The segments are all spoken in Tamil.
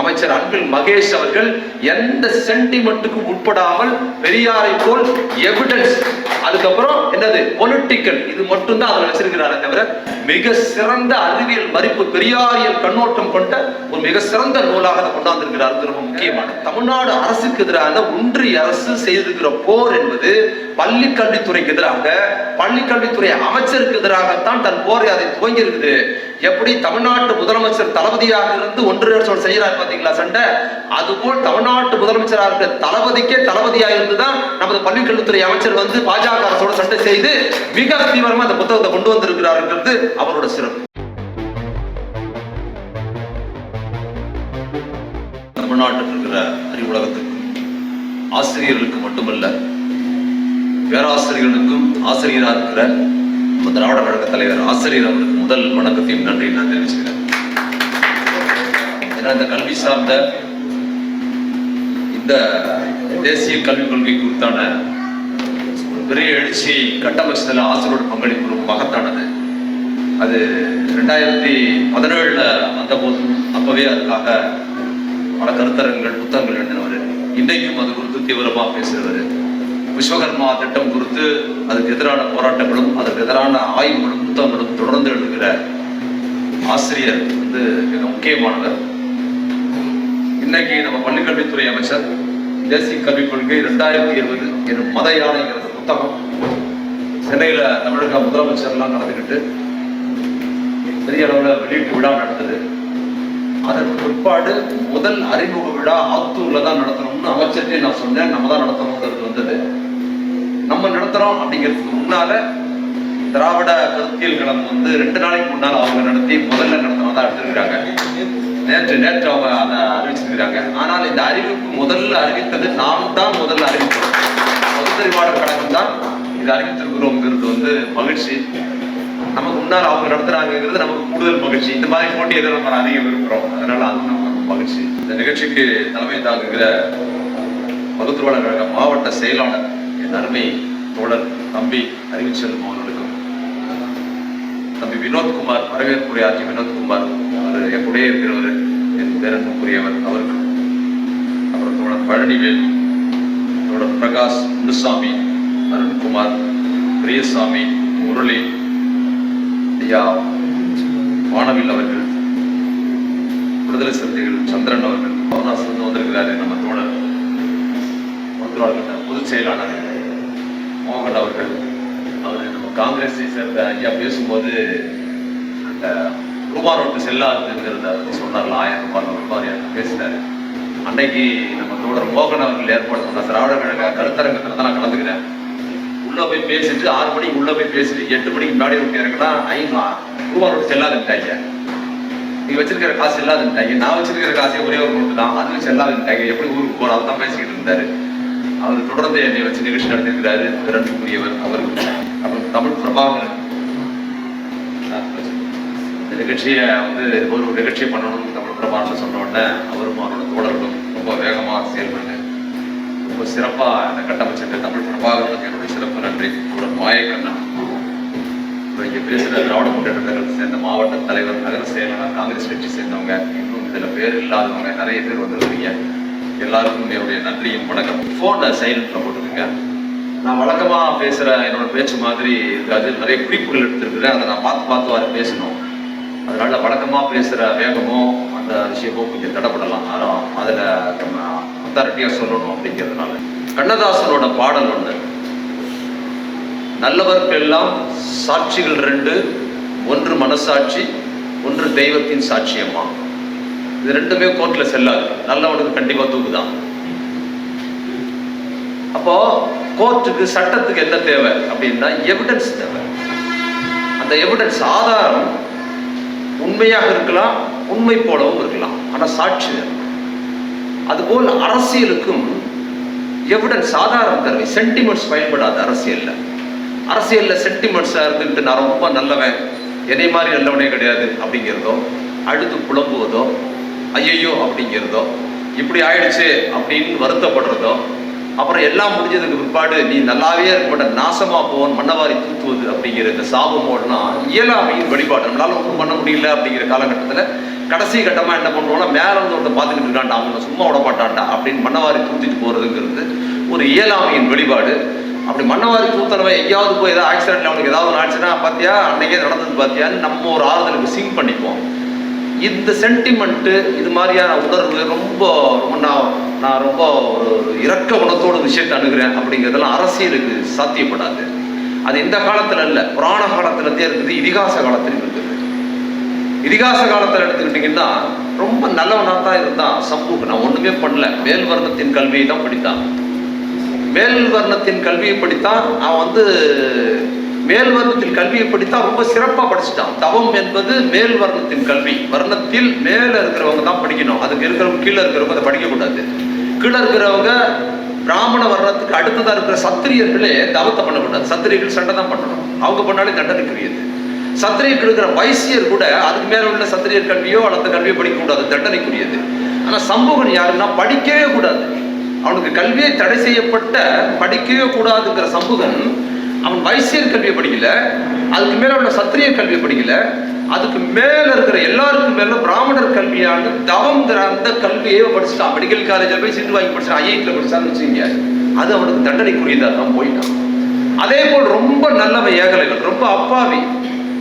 அமைச்சர் அன்பில் மகேஷ் அவர்கள் எந்த சென்டிமெண்ட்டுக்கும் உட்படாமல் பெரியாரை போல் எவிடன்ஸ் அதுக்கப்புறம் என்னது? பொலிட்டிக்கல் இது மட்டும்தான் அதில் வச்சிருக்கிறாரே தவிர மிக சிறந்த அறிவியல் மதிப்பு பெரியாரியல் கண்ணோட்டம் கொண்ட ஒரு மிக சிறந்த நூலாக அதை கொண்டாந்திருக்கிறார். ரொம்ப முக்கியமான. தமிழ்நாடு அரசுக்கு எதிரான ஒன்றிய அரசு செய்திருக்கிற போர் என்பது பள்ளி கல்வித்துறைக்கு எதிராக பள்ளி கல்வித்துறை அமைச்சருக்கு எதிராகத்தான் தன் போரை அதை துவங்கி இருக்குது எப்படி? தமிழ்நாட்டு முதலமைச்சர் தளபதியாக இருந்து ஒன்றிய அரசோடு செய்கிறார் பாத்தீங்களா சண்டை? அதுபோல் தமிழ்நாட்டு முதலமைச்சராக இருக்கிற தளபதிக்கே தளபதியாக இருந்துதான் நமது பள்ளிக்கல்வித்துறை அமைச்சர் வந்து பாஜக அரசோட சண்டை செய்து மிக தீவிரமா அந்த புத்தகத்தை கொண்டு வந்திருக்கிறாருங்கிறது அவரோட சிறப்பு. தமிழ்நாட்டில் இருக்கிற அறிவுலகத்துக்கும் ஆசிரியர்களுக்கு மட்டுமல்ல பேராசிரியர்களுக்கும் ஆசிரியராக இருக்கிற திராவிட கழக தலைவர் ஆசிரியர் அவருக்கு முதல் வணக்கத்தையும் நன்றி நான் தெரிவிச்சுக்கிறேன். ஏன்னா இந்த கல்வி சார்ந்த இந்த தேசிய கல்விக் கொள்கை குறித்தான பெரிய எழுச்சி கட்டமைச்சதில் ஆசிரியரோட பங்களிப்பு ரொம்ப மகத்தானது. அது ரெண்டாயிரத்தி பதினேழுல வந்த போதும் அப்பவே அதுக்காக பல கருத்தரங்கள் புத்தகங்கள் எழுதினவர். இன்றைக்கும் அது குறித்து தீவிரமா பேசுகிறவர் விஸ்வகர்மா திட்டம் குறித்து அதுக்கு எதிரான போராட்டங்களும் அதுக்கு எதிரான ஆய்வுகளும் புத்தகங்களும் தொடர்ந்து எழுதுகிற ஆசிரியர் வந்து மிக முக்கியமானவர். இன்னைக்கு நம்ம பள்ளிக்கல்வித்துறை அமைச்சர் தேசிய கல்விக் கொள்கை ரெண்டாயிரத்தி இருபது எனும் மத யானைங்கிற புத்தகம் சென்னையில தமிழக முதலமைச்சர்லாம் நடந்துக்கிட்டு பெரிய அளவில் வெளியீட்டு விழா நடந்தது. அதற்கு பிற்பாடு முதல் அறிமுக விழா ஆத்தூர்ல தான் நடத்தணும்னு அமைச்சர்கிட்ட நான் சொன்னேன். நம்ம தான் நடத்தணுங்கிறது வந்தது. நம்ம நடத்துறோம் அப்படிங்கிறதுக்கு முன்னால திராவிட கருத்தியல் களம் வந்து ரெண்டு நாளைக்கு முன்னால் அவங்க நடத்தி முதல்ல நடத்தணும் தான் நேற்று அவங்க அதை அறிவிச்சிருக்கிறாங்க. ஆனால் இந்த அறிவிப்பு முதல்ல அறிவித்தது நாம் தான் முதல்ல அறிவித்தோம் பொதுத்தறிவாளர் கழகம் தான் இது அறிவித்திருக்கிறோங்கிறது வந்து மகிழ்ச்சி. நமக்கு முன்னால் அவங்க நடத்துறாங்கிறது நமக்கு கூடுதல் மகிழ்ச்சி. இந்த மாதிரி போட்டி எதிர நம்ம அதிகம் விரும்புகிறோம் அதனால அது நமக்கு மகிழ்ச்சி. இந்த நிகழ்ச்சிக்கு தலைமை தாங்குகிற பகுத்துருவாளர் கழக மாவட்ட செயலாளர் என் அருமை தோழர் தம்பி அறிவிச்செல்வம் அவர்களுக்கும் தம்பி வினோத்குமார் வரவேற்புரை ஆட்சி வினோத்குமார் அவர் என் கூட இருக்கிறவர். பேரன்புக்குரியவர் அவருக்கும் அப்புறம் தோழர் பழனிவேல் தோழர் பிரகாஷ் முனுசாமி அருண்குமார் பிரியசாமி முரளி ஐயா வானவில் அவர்கள் விடுதலை சிறுத்தைகள் சந்திரன் அவர்கள் பவனாசிலிருந்து வந்திருக்கிறாரு நம்ம தோழர் மதுராளர் பொதுச் செயலாளர் மோகன் அவர்கள். அவர் நம்ம காங்கிரஸை சேர்ந்த ஐயா பேசும்போது அந்த குமார் ஒன்று செல்லாதுங்கிறத சொன்னார் சொன்னார்ல ஆயிரம் ரூபாய் நோட்டு ரூபாய் பேசினாரு. அன்னைக்கு நம்ம தோழர் மோகன் அவர்கள் ஏற்பாடு பண்ண திராவிட கழக கருத்தரங்கத்தில் தான் நான் கலந்துக்கிறேன். உள்ள போய் பேசிட்டு ஆறு மணிக்கு உள்ள போய் பேசிட்டு எட்டு மணிக்கு முன்னாடி விட்டு இறங்கினா ஐநூறு ரூபா நோட்டு செல்லாதுட்டாங்க நீ வச்சிருக்கிற காசு இல்லாதுட்டாங்க நான் வச்சிருக்கிற காசே ஒரே ஒரு நோட்டு தான். அதுவும் செல்லாதுட்டாங்க எப்படி ஊருக்கு போறோம்? தான் பேசிக்கிட்டு இருந்தாரு. அவர் தொடர்ந்து என்னை வச்சு நிகழ்ச்சி நடத்திருக்கிறாரு பிறன்புக்குரியவர் அவருக்கு அப்புறம் தமிழ் பிரபாகரன் நிகழ்ச்சியை வந்து ஒரு நிகழ்ச்சியை பண்ணணும்னு தமிழ் பிரபாகரன் சொன்ன உடனே அவரும் அவரோட தோழர்களும் ரொம்ப வேகமாக செயல்பட்டு ரொம்ப சிறப்பாக இந்த கட்டமைச்சிட்டு தமிழ் பிரபாகரனுக்கு என்னுடைய சிறப்பு நன்றி. ஒரு மாயக்கண்ணன் இப்போ இங்கே பேசுகிற திராவிட முன்னேற்ற கழகத்தை சேர்ந்த மாவட்ட தலைவர் நகர செயலாளர் காங்கிரஸ் கட்சி சேர்ந்தவங்க இன்னும் இதில் பேர் இல்லாதவங்க நிறைய பேர் வந்துருக்கீங்க. எல்லாருக்கும் என்னுடைய நன்றியும் வணக்கம். ஃபோனை சைலண்ட்ல போட்டுருங்க நான் வழக்கமாக பேசுகிற என்னோட பேச்சு மாதிரி இருக்காது நிறைய குறிப்புகள் எடுத்துருக்குறேன். அதை நான் பார்த்து பார்த்து வர பேசணும். அதனால வழக்கமா பேசுற வேகமோ அந்த விஷயமோ கொஞ்சம் தடப்படலாம். ஆனால் அதுல நம்ம அத்தாரிட்டியா சொல்லணும் அப்படிங்கிறதுனால. கண்ணதாசனோட பாடல் ஒன்று நல்லவர்க்கெல்லாம் சாட்சிகள் ரெண்டு ஒன்று மனசாட்சி ஒன்று தெய்வத்தின் சாட்சியம்மா இது ரெண்டுமே கோர்ட்ல செல்லாது. நல்லவனுக்கு கண்டிப்பா தூக்குதான். அப்போ கோர்ட்டுக்கு சட்டத்துக்கு என்ன தேவை அப்படின்னா எவிடன்ஸ் தேவை. அந்த எவிடன்ஸ் ஆதாரம் உண்மையாக இருக்கலாம் உண்மை போலவும் இருக்கலாம். ஆனால் சாட்சி வேணும் அதுபோல் அரசியலுக்கும் எவிடன்ஸ் ஆதாரம் தேவை சென்டிமெண்ட்ஸ் பயன்படாது அரசியலில். அரசியலில் சென்டிமெண்ட்ஸாக இருந்துட்டு நான் ரொம்ப நல்லவன் என்னை மாதிரி நல்லவனே கிடையாது அப்படிங்கிறதோ அழுது புலம்புவதோ ஐயையோ அப்படிங்கிறதோ இப்படி ஆயிடுச்சு அப்படின்னு வருத்தப்படுறதோ அப்புறம் எல்லாம் முடிஞ்சதுக்கு பிற்பாடு நீ நல்லாவே இருக்க நாசமா போவன் மண்ணவாரி தூத்துவது அப்படிங்கிற இந்த சாபமோடனா இயலாமையின் வழிபாடு. நம்மளால ஒன்றும் பண்ண முடியல அப்படிங்கிற காலகட்டத்தில் கடைசி கட்டமா என்ன பண்ணுவோம்னா மேல இருந்து ஒருத்தன் பார்த்துக்கிட்டு இருக்காண்டா அவனை சும்மா விட அப்படின்னு மண்ணவாரி தூத்திட்டு போறதுங்கிறது ஒரு இயலாமையின் வழிபாடு. அப்படி மண்ணவாரி தூத்தனவன் எங்கேயாவது போய் ஏதாவது ஆக்சிடென்ட்ல அவனுக்கு ஏதாவது ஒன்று ஆச்சுன்னா பாத்தியா அன்னைக்கே நடந்தது பாத்தியான்னு நம்ம ஒரு ஆறுதலுக்கு சிங் பண்ணிப்போம். இந்த சென்டிமெண்ட்டு இது மாதிரியான உணர்வு ரொம்ப ரொம்ப நான் ரொம்ப ஒரு இரக்க குணத்தோட விஷயத்தை அணுகிறேன் அப்படிங்கிறதெல்லாம் அரசியலுக்கு சாத்தியப்படாது. அது இந்த காலத்தில் இல்லை. புராண காலத்துல இருக்குது இதிகாச காலத்திலும் இருக்குது. இதிகாச காலத்தில் எடுத்துக்கிட்டிங்கன்னா ரொம்ப நல்லவனாக தான் இருந்தான் சமூகம். நான் ஒன்றுமே பண்ணல. மேல் வர்ணத்தின் கல்வியை தான் படித்தான். மேல் வர்ணத்தின் கல்வியை படித்தான். அவன் வந்து மேல் வர்ணத்தில் கல்வியை படித்தான் ரொம்ப சிறப்பாக படிச்சுட்டான். தவம் என்பது மேல் வர்ணத்தின் கல்வி. வர்ணத்தில் மேலே இருக்கிறவங்க தான் படிக்கணும். அதுக்கு இருக்கிறவங்க கீழே இருக்கிறவங்க அதை படிக்கக்கூடாது. கீழே இருக்கிறவங்க பிராமண வர்ணத்துக்கு அடுத்ததாக இருக்கிற சத்திரியர்களே தவத்தை பண்ணக்கூடாது சத்திரியர்கள் சண்டை தான் பண்ணணும். அவங்க பண்ணாலே தண்டனைக்குரியது. சத்திரியர்கள் இருக்கிற வைசியர் கூட அதுக்கு மேலே உள்ள சத்திரியர் கல்வியோ அல்லது கல்வியோ படிக்கக்கூடாது. தண்டனைக்குரியது. ஆனால் சமூகம் யாருன்னா படிக்கவே கூடாது. அவனுக்கு கல்வியை தடை செய்யப்பட்ட படிக்கவே கூடாதுங்கிற சமூகன் அவன் வைசியர் கல்வியை படிக்கல. அதுக்கு மேலே உள்ள சத்திரிய கல்வியை படிக்கல. அதுக்கு மேல இருக்கிற எல்லாருக்கும் மேல பிராமணர் கல்வியாண்டு தவங்கிற அந்த கல்வியை படிச்சுட்டான். மெடிக்கல் காலேஜில் போய் சீட்டு வாங்கி படிச்சான் ஐஐடியில் படிச்சான்னு வச்சுங்க அது அவனுக்கு தண்டனைக்குரியதா தான் போயிட்டான். அதே போல் ரொம்ப நல்லவன் ஏகலைகள் ரொம்ப அப்பாவி.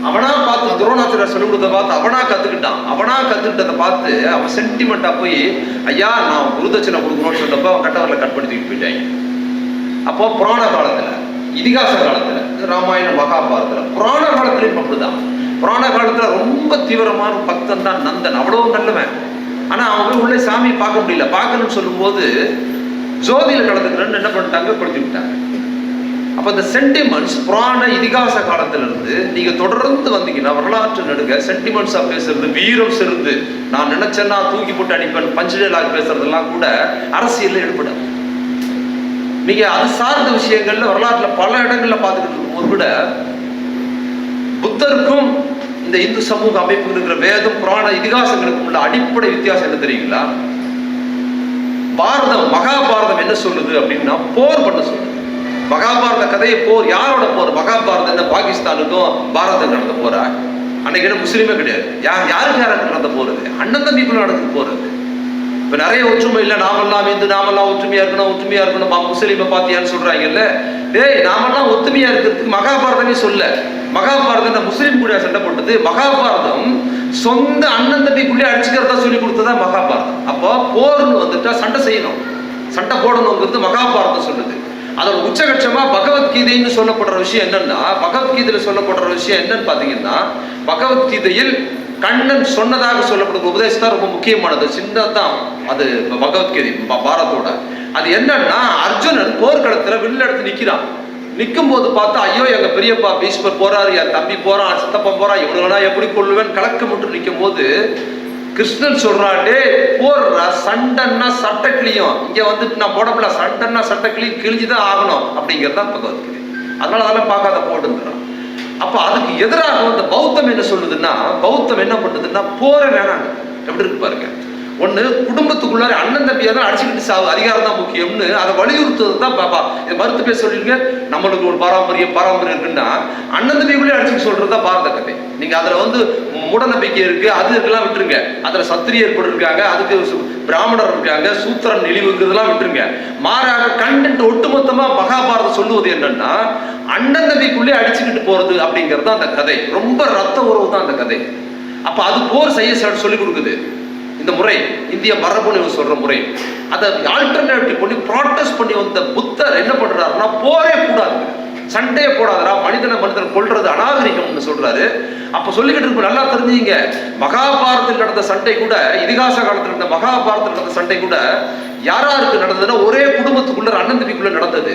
அவனா பார்த்து துரோணாச்சாரியர் சொல்லிக் கொடுத்த பார்த்து அவனா கத்துக்கிட்டான். அவனா கத்துக்கிட்டதை பார்த்து அவன் சென்டிமெண்டா போய் ஐயா நான் குருதட்சணை கொடுக்கணும்னு சொன்னப்ப அவன் கட்டவரில் கட் பண்ணி தூக்கிட்டு போயிட்டாங்க அப்போ புராண காலத்துல இதிகாச காலத்துல ராமாயண மகாபாரதத்துல புராண காலத்துலயும் அப்படிதான் புராண காலத்துல ரொம்ப தீவிரமான பக்தன் தான் நந்தன். அவ்வளவு நல்லவன். ஆனா அவன் போய் உள்ளே சாமியை பார்க்க முடியல. பார்க்கணும்னு சொல்லும்போது ஜோதியில கலந்துக்கிறேன்னு என்ன பண்ணிட்டாங்க? கொடுத்து விட்டாங்க. அப்ப இந்த சென்டிமெண்ட்ஸ் புராண இதிகாச காலத்துல இருந்து நீங்க தொடர்ந்து வந்தீங்கன்னா வரலாற்று நடுக சென்டிமெண்ட்ஸாக பேசுறது வீரம் சிறந்து நான் நினைச்சேன்னா தூக்கி போட்டு அடிப்பேன் பஞ்சு டயலாக் பேசுறதெல்லாம் கூட அரசியல்ல ஈடுபடும் நீங்க அது சார்ந்த விஷயங்கள்ல வரலாற்றுல பல இடங்கள்ல பார்த்துக்கிட்டு இருக்கும்போது கூட புத்தருக்கும் இந்த இந்து சமூக அமைப்பு இருக்கிற வேதம் புராண இதிகாசங்களுக்கும் உள்ள அடிப்படை வித்தியாசம் என்ன தெரியுங்களா? பாரதம் மகாபாரதம் என்ன சொல்லுது அப்படின்னா போர் பண்ண சொல்லுது. மகாபாரத கதையை போர் யாரோட போர்? மகாபாரதம் இந்த பாகிஸ்தானுக்கும் பாரதம் நடந்த போரா? அன்னைக்கு என்ன முஸ்லீமே கிடையாது. யார் யாருக்கு யாருக்கு நடந்த போறது அண்ணன் தம்பிக்குள்ள நடந்து போறது இப்ப நிறைய ஒற்றுமை இல்ல. நாமெல்லாம் இந்து நாமெல்லாம் ஒற்றுமையா இருக்கணும் ஒற்றுமையா இருக்கணும். முஸ்லீமை பாத்தியான்னு சொல்றாங்கல்ல. டேய் நாமெல்லாம் ஒத்துமையா இருக்கிறதுக்கு மகாபாரதமே சொல்ல. மகாபாரதம் இந்த முஸ்லீம் கூட சண்டை போட்டது. மகாபாரதம் சொந்த அண்ணன் தம்பிக்குள்ளே அடிச்சுக்கிறதா சொல்லி கொடுத்ததா மகாபாரதம். அப்போ போர்னு வந்துட்டா சண்டை செய்யணும். சண்டை போடணுங்கிறது மகாபாரதம் சொல்லுது. அதோட உச்சகட்சமா பகவத்கீதைன்னு சொல்லப்படுற விஷயம் என்னன்னா பகவத்கீதையில சொல்லப்படுற விஷயம் என்னன்னு பாத்தீங்கன்னா பகவத்கீதையில் கண்ணன் சொன்னதாக சொல்லப்படுற உபதேசம் தான் ரொம்ப முக்கியமானது. சின்னதான் அது பகவத்கீதை பாரதோட அது என்னன்னா அர்ஜுனன் போர்க்களத்துல வில்லெடுத்து நிக்கிறான். நிற்கும் போது பார்த்தா ஐயோ எங்க பெரியப்பா பீஷ்மர் போறாரு என் தம்பி போறான் சித்தப்பன் போறான் இவனுங்களா எப்படி கொள்ளுவேன் கலக்கமுட்டு நிற்கும் போது கிருஷ்ணன் சொல்றான் டே போடுறா சண்டைன்னா சட்டை இங்க வந்துட்டு நான் போடப்பல சண்டன்னா சட்டை கிளி கிழிஞ்சுதான் ஆகணும். அப்படிங்கிறது தான் பகவத்கீதை. அதனால அதெல்லாம் பார்க்காத போட்டுங்கிறான். அப்ப அதுக்கு எதிராக வந்து பௌத்தம் என்ன சொல்லுதுன்னா பௌத்தம் என்ன பண்ணுதுன்னா போற வேணாங்க. எப்படி இருக்கு பாருங்க. ஒன்று குடும்பத்துக்குள்ளார அண்ணன் தம்பியாக தான் அடிச்சுக்கிட்டு சாவு அதிகாரம் தான் முக்கியம்னு அதை வலியுறுத்துவது தான் பாப்பா. இதை மறுத்து பேச சொல்லிருங்க நம்மளுக்கு ஒரு பாரம்பரியம் பாரம்பரியம் இருக்குன்னா அண்ணன் தம்பிக்குள்ளே அடிச்சுட்டு சொல்றது தான் பாரத கதை. நீங்கள் அதில் வந்து மூடநம்பிக்கை இருக்கு அது இருக்கலாம் விட்டுருங்க. அதில் சத்திரியர் கூட இருக்காங்க அதுக்கு சு- பிராமணர் இருக்காங்க சூத்திரன் இழிவுங்கிறதெல்லாம் விட்டுருங்க. மாறாக கண்டென்ட் ஒட்டுமொத்தமாக மகாபாரதம் சொல்லுவது என்னன்னா அண்ணன் தம்பிக்குள்ளே அடிச்சுக்கிட்டு போறது அப்படிங்கிறது தான் அந்த கதை. ரொம்ப ரத்த உறவு தான் அந்த கதை. அப்போ அது போர் செய்ய சொல்லி கொடுக்குது. இந்த முறை இந்திய மரபுன்னு சொல்ற முறை. அதை ஆல்டர்னேட்டிவ் பண்ணி ப்ராட்டஸ்ட் பண்ணி வந்த புத்தர் என்ன பண்றாருன்னா போரே கூடாது. சண்டையே போடாதரா மனிதனை மனிதன் கொள்றது அநாகரிகம்னு சொல்றாரு. அப்ப சொல்லிக்கிட்டு இருப்ப நல்லா தெரிஞ்சுங்க. மகாபாரதத்தில் நடந்த சண்டை கூட இதிகாச காலத்தில் நடந்த மகாபாரதத்தில் நடந்த சண்டை கூட யாராருக்கு நடந்ததுன்னா ஒரே குடும்பத்துக்குள்ள அண்ணன் தம்பிக்குள்ள நடந்தது.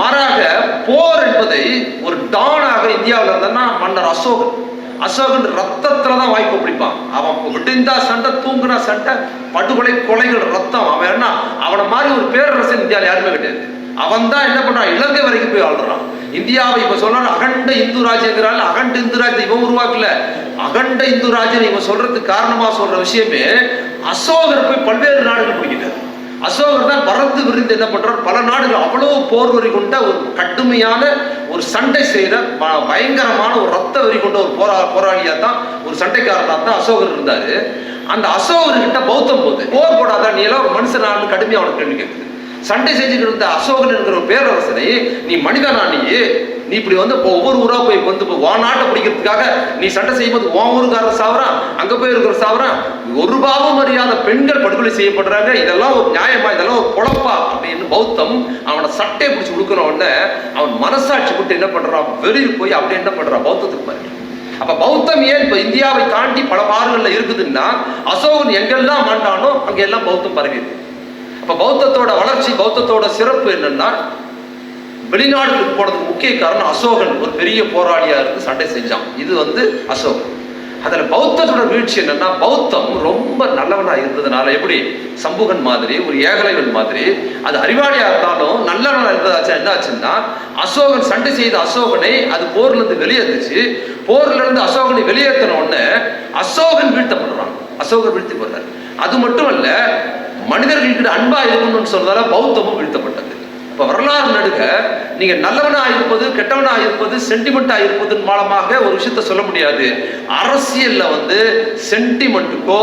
மாறாக போர் என்பதை ஒரு டானாக இந்தியாவில் இருந்தன்னா மன்னர் அசோகன். அசோகன் ரத்தத்துல தான் வாய்ப்பு பிடிப்பான். அவன் முடிந்தா சண்டை தூங்குனா சண்டை படுகொலை கொலைகள் ரத்தம். அவன் என்ன? அவனை மாதிரி ஒரு பேரரசன் இந்தியாவில் யாருமே கிடையாது. அவன் தான் என்ன பண்றான்? இலங்கை வரைக்கும் போய் ஆள்றான். இந்தியாவை இப்ப சொல்றாரு அகண்ட இந்து ராஜ்யங்கிறாள் அகண்ட இந்து ராஜ்யம் இவன் உருவாக்கல. அகண்ட இந்து ராஜ்யம் இவன் சொல்றதுக்கு காரணமா சொல்ற விஷயமே அசோகர் போய் பல்வேறு நாடுகள் பிடிக்கிறார் அசோகர் தான் பறந்து விருந்து என்ன பண்றார்? பல நாடுகள் அவ்வளவு போர் வரி கொண்ட ஒரு கடுமையான ஒரு சண்டை செய்கிற ப- பயங்கரமான ஒரு ரத்த வெறி கொண்ட ஒரு போரா போராளியாக தான் ஒரு சண்டைக்காரராக தான் அசோகர் இருந்தார். அந்த அசோகர்கிட்ட பௌத்தம் போகுது போர் போடாத நீ எல்லாம் ஒரு மனுஷனானு கடுமையாக அவனுக்கு கேள்வி கேட்குது. சண்டை செஞ்சுட்டு இருந்த அசோகன் என்கிற ஒரு பேரரசனை நீ மனிதனா நீ நீ இப்படி வந்து இப்போ ஒவ்வொரு ஊரா போய் வந்து இப்போ நாட்டை பிடிக்கிறதுக்காக நீ சண்டை செய்யும்போது உன் ஊருக்காரர் சாவறான் அங்க போய் இருக்கிற சாவறான். ஒரு பாவம் அறியாத பெண்கள் படுகொலை செய்யப்படுறாங்க. இதெல்லாம் ஒரு நியாயமா? இதெல்லாம் ஒரு குழப்பா? அப்படின்னு பௌத்தம் அவனை சட்டையை பிடிச்சி உடுக்கிற உடனே அவன் மனசாட்சி விட்டு என்ன பண்றான்? வெளியில் போய் அப்படி என்ன பண்றான்? பௌத்தத்துக்கு பாருங்க அப்ப பௌத்தம் ஏன் இப்ப இந்தியாவை தாண்டி பல பாடுகள்ல இருக்குதுன்னா அசோகன் எங்கெல்லாம் மாட்டானோ அங்க எல்லாம் பௌத்தம் பரவி அப்ப பௌத்தத்தோட வளர்ச்சி பௌத்தத்தோட சிறப்பு என்னன்னா வெளிநாட்டுக்கு போனதுக்கு முக்கிய காரணம் அசோகன். ஒரு பெரிய போராளியா இருந்து சண்டை செஞ்சான். இது வந்து அசோகன் அதுல பௌத்தத்தோட வீழ்ச்சி என்னன்னா பௌத்தம் ரொம்ப நல்லவனா இருந்ததுனால எப்படி? சம்புகன் மாதிரி ஒரு ஏகலைவன் மாதிரி அது அறிவாளியா இருந்தாலும் நல்லவனா இருந்ததாச்சும் என்ன ஆச்சுன்னா அசோகன் சண்டை செய்த அசோகனை அது போர்ல இருந்து வெளியேற்றுச்சு போர்ல இருந்து அசோகனை வெளியேற்றின உடனே அசோகன் வீழ்த்தப்படுறான் அசோகர் வீழ்த்தி போடுறார். அது மட்டும் அல்ல மனிதர்கள்கிட்ட அன்பா இருக்கணும்னு சொல்றதால பௌத்தமும் வீழ்த்தப்பட்டது. இப்ப வரலாறு நடுக நீங்க நல்லவனா இருப்பது கெட்டவனா இருப்பது சென்டிமெண்டா இருப்பதன் மூலமாக ஒரு விஷயத்த சொல்ல முடியாது. அரசியல்ல வந்து சென்டிமெண்ட்டுக்கோ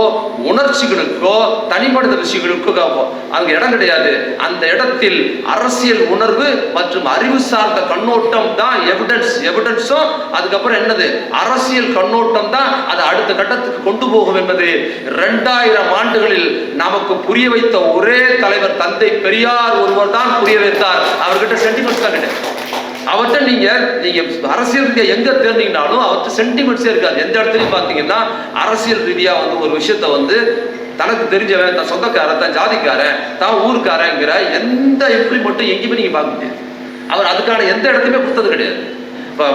உணர்ச்சிகளுக்கோ தனிமனித விஷயங்களுக்கோ அங்க இடம் கிடையாது. அந்த இடத்தில் அரசியல் உணர்வு மற்றும் அறிவு சார்ந்த கண்ணோட்டம் தான் எவிடன்ஸ் எவிடன்ஸும் அதுக்கப்புறம் என்னது? அரசியல் கண்ணோட்டம் தான் அதை அடுத்த கட்டத்துக்கு கொண்டு போகும் என்பது. ரெண்டாயிரம் ஆண்டுகளில் நமக்கு புரிய வைத்த ஒரே தலைவர் தந்தை பெரியார் ஒருவர் தான் புரிய வைத்தார். அவர்கிட்ட சென்டிமெண்ட்ஸ் தான் கிடையாது அவர்கிட்ட நீங்க நீங்க அரசியல் ரீதியா எங்க தேர்ந்தீங்கனாலும் அவர்கிட்ட சென்டிமெண்ட்ஸே இருக்காது. எந்த இடத்துலயும் பாத்தீங்கன்னா அரசியல் ரீதியா வந்து ஒரு விஷயத்த வந்து தனக்கு தெரிஞ்சவன் தன் சொந்தக்காரன் தன் ஜாதிக்காரன் தான் ஊருக்காரங்கிற எந்த இம்ப்ளிமெண்ட்டும் எங்கேயுமே நீங்க பார்க்க முடியாது. அவர் அதுக்கான எந்த இடத்துலையுமே கொடுத்தது கிடையாது. இப்போ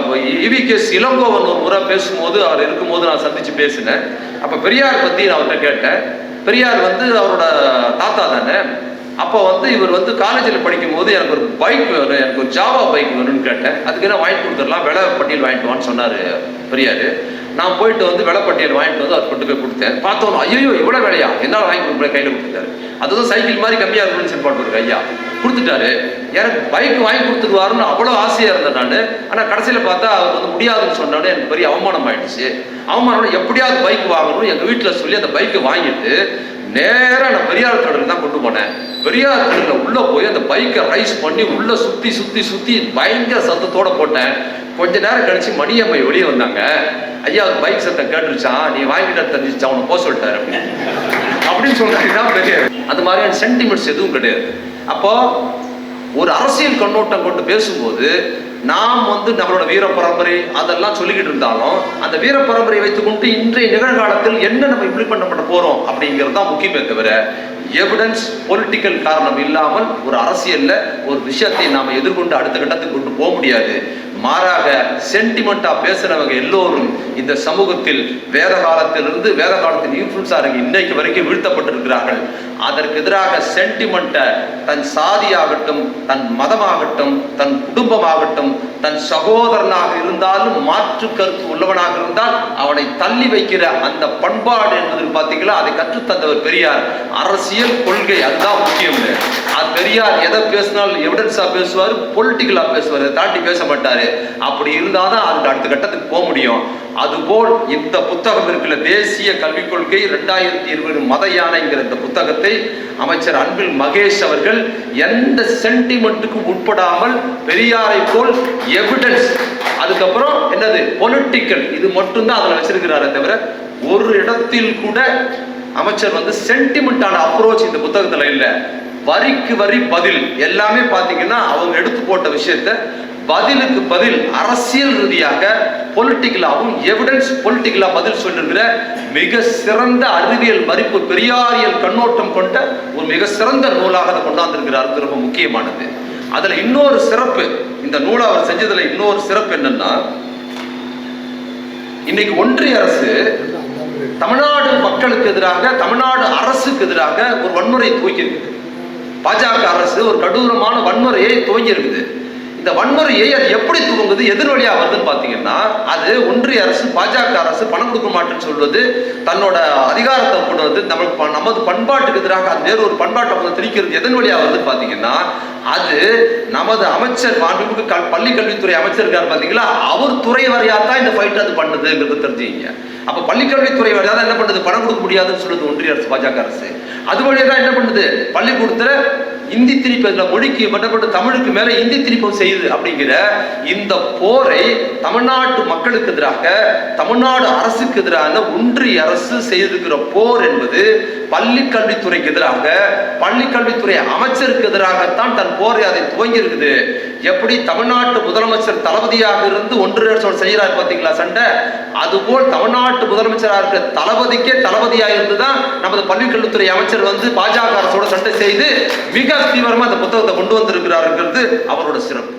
இவி கேஸ் இளங்கோவன் ஒரு முறை பேசும்போது அவர் இருக்கும்போது நான் சந்திச்சு பேசினேன். அப்போ பெரியார் பற்றி நான் அவர்கிட்ட கேட்டேன். பெரியார் வந்து அவரோட தாத்தா தானே? அப்போ வந்து இவர் வந்து காலேஜில் படிக்கும் போது எனக்கு ஒரு பைக் வேணும் எனக்கு ஒரு ஜாவா பைக் வேணும்னு கேட்டேன். அதுக்கு என்ன வாங்கி கொடுத்துடலாம்? விலை பட்டியல் வாங்கிட்டு வான்னு சொன்னார் பெரியார். நான் போயிட்டு வந்து விலை வாங்கிட்டு வந்து அவர் கொண்டு போய் கொடுத்தேன். பார்த்தோம் ஐயோ இவ்வளோ விலையா? என்னால் வாங்கி கொடுக்கல கையில் கொடுத்துட்டாரு. அதுதான் சைக்கிள் மாதிரி கம்மியாக இருக்குன்னு சொல்லி போட்டு ஐயா. கொடுத்துட்டாரு. எனக்கு பைக் வாங்கி கொடுத்துருவாருன்னு அவ்வளோ ஆசையாக இருந்தேன் நான். ஆனால் கடைசியில் பார்த்தா அவர் வந்து முடியாதுன்னு சொன்னோடனே எனக்கு பெரிய அவமானம் ஆயிடுச்சு. அவமானம் எப்படியாவது பைக் வாங்கணும் எங்கள் வீட்டில் சொல்லி அந்த பைக்கை வாங்கிட்டு நேராக நான் பெரியார் கடலுக்கு தான் கொண்டு போனேன். பெரியார் உள்ள உள்ளே போய் அந்த பைக்கை ரைஸ் பண்ணி உள்ளே சுற்றி சுற்றி சுற்றி பயங்கர சத்தத்தோட போட்டேன். கொஞ்ச நேரம் கழிச்சு மணியம்மை வெளியே வந்தாங்க. ஐயா அவர் பைக் சத்தம் கேட்டுருச்சான் நீ வாங்கிட்ட தெரிஞ்சிச்சா அவனை போக சொல்லிட்டாரு. அப்படின்னு அப்படின்னு பெரிய அந்த மாதிரியான சென்டிமெண்ட்ஸ் எதுவும் கிடையாது. அப்போ ஒரு அரசியல் கண்ணோட்டம் கொண்டு பேசும்போது நாம் வந்து நம்மளோட வீர பரம்பரை அதெல்லாம் சொல்லிக்கிட்டு இருந்தாலும் அந்த வீர பரம்பரையை வைத்துக்கொண்டு இன்றைய நிகழ்காலத்தில் என்ன நம்ம இம்ப்ளிமெண்ட் பண்ண போறோம் அப்படிங்கிறது தான் முக்கியமே தவிர எவிடன்ஸ் பொலிட்டிக்கல் காரணம் இல்லாமல் ஒரு அரசியல்ல ஒரு விஷயத்தை நாம எதிர்கொண்டு அடுத்த கட்டத்துக்கு கொண்டு போக முடியாது. மாறாக சென்டிமெண்டா பேசுறவங்க எல்லோரும் இந்த சமூகத்தில் வேத காலத்திலிருந்து வேத காலத்தின் இன்ஃபுளுன்ஸாக இன்னைக்கு வரைக்கும் வீழ்த்தப்பட்டிருக்கிறார்கள். அதற்கு எதிராக சென்டிமெண்ட்டை தன் சாதியாகட்டும் தன் மதமாகட்டும் தன் குடும்பமாகட்டும் தன் சகோதரனாக இருந்தாலும் மாற்று கருத்து உள்ளவனாக இருந்தால் அவனை தள்ளி வைக்கிற அந்த பண்பாடு என்பது பார்த்தீங்களா? அதை கற்றுத்தந்தவர் பெரியார். அரசியல் கொள்கை அதுதான் முக்கியம். அது பெரியார் எதை பேசினாலும் எவிடன்ஸா பேசுவார் பொலிட்டிக்கலா பேசுவார். தாண்டி பேச மாட்டாரு. அப்படி இருந்தாதான் அதுக்கு அடுத்த கட்டத்துக்கு போக முடியும். அதுபோல் இந்த புத்தகம் இருக்கிற தேசிய கல்விக் கொள்கை ரெண்டாயிரத்தி இருபது மத யானைங்கிற இந்த புத்தகத்தை அமைச்சர் அன்பில் மகேஷ் அவர்கள் எந்த சென்டிமெண்ட்டுக்கும் உட்படாமல் பெரியாரை போல் எவிடன்ஸ் அதுக்கப்புறம் என்னது? பொலிட்டிக்கல் இது மட்டும்தான் அதில் வச்சிருக்கிறாரே தவிர ஒரு இடத்தில் கூட அமைச்சர் வந்து சென்டிமெண்டான அப்ரோச் இந்த புத்தகத்துல இல்லை. வரிக்கு வரி பதில். எல்லாமே பாத்தீங்கன்னா அவங்க எடுத்து போட்ட விஷயத்த பதிலுக்கு பதில் அரசியல் ரீதியாக பொலிட்டிக்கலாகவும் எவிடன்ஸ் பொலிட்டிக்கலாக பதில் சொல்லுகிற மிக சிறந்த அறிவியல் மதிப்பு பெரியாரியல் கண்ணோட்டம் கொண்ட ஒரு மிக சிறந்த நூலாக அதை கொண்டாந்திருக்கிறார். அது ரொம்ப முக்கியமானது. அதுல இன்னொரு சிறப்பு இந்த நூலை அவர் செஞ்சதுல இன்னொரு சிறப்பு என்னன்னா இன்னைக்கு ஒன்றிய அரசு தமிழ்நாடு மக்களுக்கு எதிராக தமிழ்நாடு அரசுக்கு எதிராக ஒரு வன்முறையை துவக்கி இருக்குது பாஜக அரசு ஒரு கடூரமான வன்முறையை துவங்கி இருக்குது இந்த வன்முறையை அது எப்படி துவங்குது எதிர் வழியா வருதுன்னு பார்த்தீங்கன்னா அது ஒன்றிய அரசு பாஜக அரசு பணம் கொடுக்க மாட்டேன்னு சொல்வது தன்னோட அதிகாரத்தை கொண்டு வந்து நம்ம நமது பண்பாட்டுக்கு எதிராக அது வேறு ஒரு பண்பாட்டை கொண்டு திணிக்கிறது எதன் வழியா வருதுன்னு பார்த்தீங்கன்னா அது நமது அமைச்சர் மாண்புமிகு கல் பள்ளி கல்வித்துறை அமைச்சர் இருக்கார் பார்த்தீங்களா? அவர் துறை வரையா தான் இந்த ஃபைட் அது பண்ணுதுங்கிறது தெரிஞ்சுங்க. அப்போ பள்ளிக்கல்வித்துறை வழியாக தான் என்ன பண்ணுது? பணம் கொடுக்க முடியாதுன்னு சொல்லுது ஒன்றிய அரசு பாஜக அரசு. அது வழியாக தான் என்ன பண்ணுது? பள்ளிக்கூடத்தில் இந்தி திரிப்பதில் மொழிக்கு மட்டுப்பட்டு தமிழுக்கு மேல இந்தி திணிப்பம் செய்யுது அப்படிங்கிற இந்த போரை தமிழ்நாட்டு மக்களுக்கு எதிராக தமிழ்நாடு அரசுக்கு எதிரான ஒன்றிய அரசு செய்திருக்கிற போர் என்பது பள்ளி கல்வித்துறைக்கு எதிராக பள்ளி கல்வித்துறை அமைச்சருக்கு எதிராகத்தான் தன் போரை அதை துவங்கி இருக்குது எப்படி தமிழ்நாட்டு முதலமைச்சர் தளபதியாக இருந்து ஒன்று செய்கிறார் பார்த்தீங்களா சண்டை? அதுபோல் தமிழ்நாட்டு முதலமைச்சராக இருக்கிற தளபதிக்கே தளபதியாக இருந்துதான் நமது பள்ளிக்கல்வித்துறை அமைச்சர் வந்து பாஜக அரசோட சண்டை செய்து மிக தீவிரமா அந்த புத்தகத்தை கொண்டு வந்திருக்கிறாருங்கிறது அவரோட சிறப்பு.